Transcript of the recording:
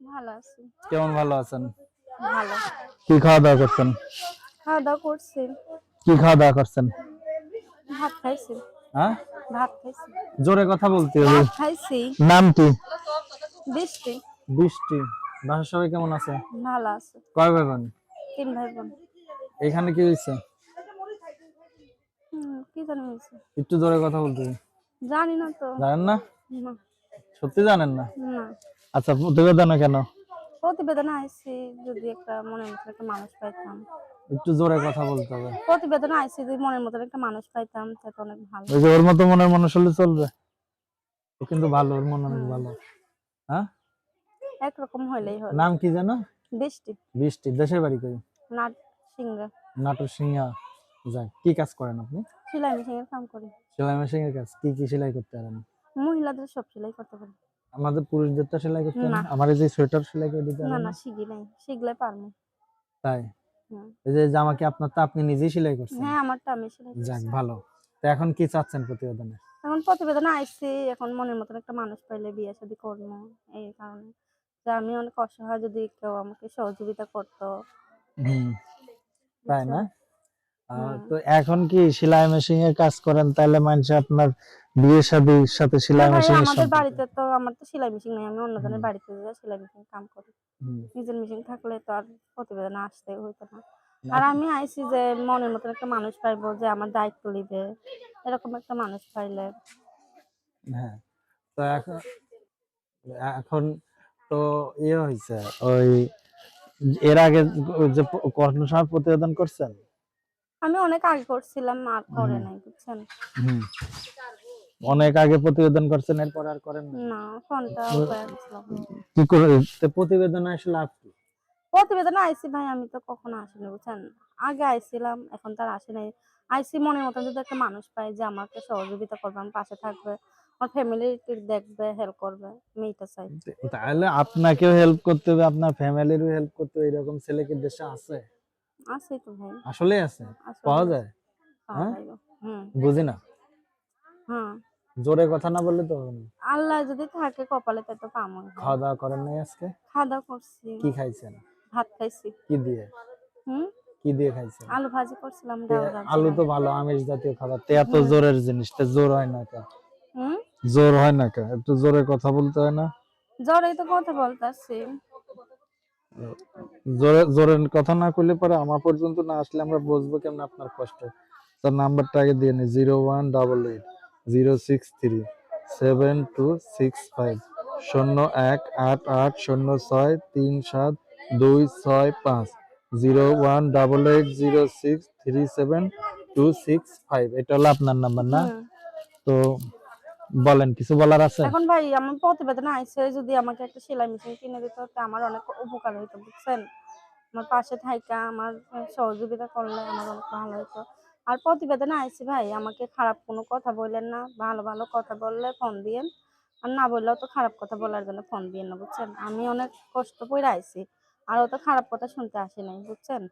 ভালো আছি। কেমন ভালো আছেন? ভালো। কি খাওয়া দাওয়া করছেন? খাওয়া দাওয়া করছি। কি খাওয়া দাওয়া করছেন? ভাত খাইছি। হ্যাঁ? ভাত খাইছি। জোরে কথা বলতে হবে। খাইছি। নাম কি? বৃষ্টি। বৃষ্টি। বাসার সবাই কেমন আছে? ভালো আছে। কয় ভাই বোন? তিন ভাই বোন। এখানে কি হয়েছে? কি জানি হয়েছে। একটু জোরে কথা বলতে জানি না তো। জানেন না? না, সত্যি জানেন না? না। আচ্ছা প্রতিবেদনে কেন? প্রতিবেদন আইসি যদি একটা মনের মতো একটা মানুষ পাইতাম। একটু জোরে কথা বলতে হবে। প্রতিবেদন আইসি যদি মনের মতো একটা মানুষ পাইতাম তাহলে অনেক ভালো। ওই যে ওর মতো মনের মানুষ হলে চলবে। ও কিন্তু ভালো ওর মন অনেক ভালো। হ্যাঁ? একরকম হইলেই হলো নাম কি জানো বৃষ্টি। বৃষ্টি দেশের বাড়ি কই? নাট সিংরা নাটোর সিংহা যাক কি কাজ করেন আপনি? সেলাই মেশিনের কাম করি। সেলাই মেশিনের কাজ কি কি সেলাই করতে পারেন? মহিলাদের সব সেলাই করতে পারি। আমাদের পুরুষদেরটা সেলাই করতে না। আমার এই যে সোয়েটার সেলাই করে দিতে না না শিখি নাই। শিখলে পারব। তাই? এই যে জামা কি আপনার তা আপনি নিজেই সেলাই করছেন? হ্যাঁ আমারটা আমি সেলাই করছি। যাক ভালো। তো এখন কি চাচ্ছেন প্রতিবেদনে? এখন প্রতিবেদন আইসি। এখন মনের মতন একটা মানুষ পাইলে বিয়ে শাদী করব। এই কারণে। যে আমি অনেক অসহায় যদি কেউ আমাকে সহযোগিতা করতো। হুম। তাই না। তো এখন কি সেলাই মেশিন এর কাজ করেন? তাহলে মানুষ আপনার বিয়ে শাদীর সাথে সেলাই মেশিন আমাদের বাড়িতে তো আমার তো সেলাই মেশিন নেই। আমি অন্যজনের। বাড়িতে যেয়ে সেলাই মেশিন কাম করি। নিজের মেশিন থাকলে তো আর প্রতিবেদন আসতে হইতো না। আর আমি আইসি যে মনের মতন একটা মানুষ পাইবো যে আমার দায়িত্ব নিবে। এরকম একটা মানুষ পাইলে। হ্যাঁ। তো এখন এখন তো ইয়ে হয়েছে ওই এর আগে যে কোন সময় প্রতিবেদন করছেন? আমি অনেক আগে করছিলাম আর করে নাই বুঝছেন? অনেক আগে প্রতিবেদন করছেন এরপর আর করেন না না ফোনটা কি করে প্রতিবেদন আসলে লাভ কি? প্রতিবেদন আইসি ভাই আমি তো কখনো আসিনি বুঝছেন? আগে আইছিলাম এখন তার আসি নাই। আইসি মনের মতন যদি একটা মানুষ পাই যে আমাকে সহযোগিতা করবে আমার পাশে থাকবে আমার ফ্যামিলি দেখবে হেল্প করবে আমি এটা চাই তাহলে আপনাকেও হেল্প করতে হবে আপনার ফ্যামিলিরও হেল্প করতে হবে এরকম ছেলে কি দেশে আছে? আছে তো ভাই। আসলে আছে? পাওয়া যায়? হ্যাঁ? বুঝি না। হ্যাঁ। জোরে কথা না বললে তো হবে না। আল্লাহ যদি থাকে কপালে তো পামো। খাওয়া দাওয়া করেন নাই আজকে? খাওয়া দাওয়া করছি। কি খাইছেন? ভাত খাইছি। কি দিয়ে? হুম? কি দিয়ে খাইছেন? আলু ভাজি করছিলাম তে আলু তো ভালো আমিষ জাতীয় খাবার। তে এত জোরের জিনিসটা জোর হয় না কে হুম? জোর হয় না কে একটু জোরে কথা বলতে হয় না? জ্বরেই তো কথা বলতাছি। জোরে জোরে কথা না করলে পরে আমার পর্যন্ত না আসলে আমরা বুঝব কেমন আপনার কষ্ট। তার নাম্বারটা আগে দিয়ে নি zero one double eight zero six three seven two six five শূন্য এক আট আট শূন্য ছয় তিন সাত দুই ছয় পাঁচ zero one double eight zero six three seven two six five. এটা হলো আপনার নাম্বার না? তো বলেন, কিছু বলার আছে? এখন ভাই, আমার প্রতিবেদন আইসে যদি আমাকে একটা সেলাই মেশিন কিনে দিত তো আমার অনেক উপকার হইতো, বুঝছেন? আমার পাশে থাইকা, আমার সহযোগিতা করলে আমার অনেক ভালো হইতো। আর প্রতিবেদনে আইসি ভাই, আমাকে খারাপ কোনো কথা বললেন না, ভালো ভালো কথা বললে ফোন দিয়েন, আর না বললেও তো খারাপ কথা বলার জন্য ফোন দিয়েন না, বুঝছেন? আমি অনেক কষ্ট করে আইসি আর অত খারাপ কথা শুনতে আসি নাই, বুঝছেন?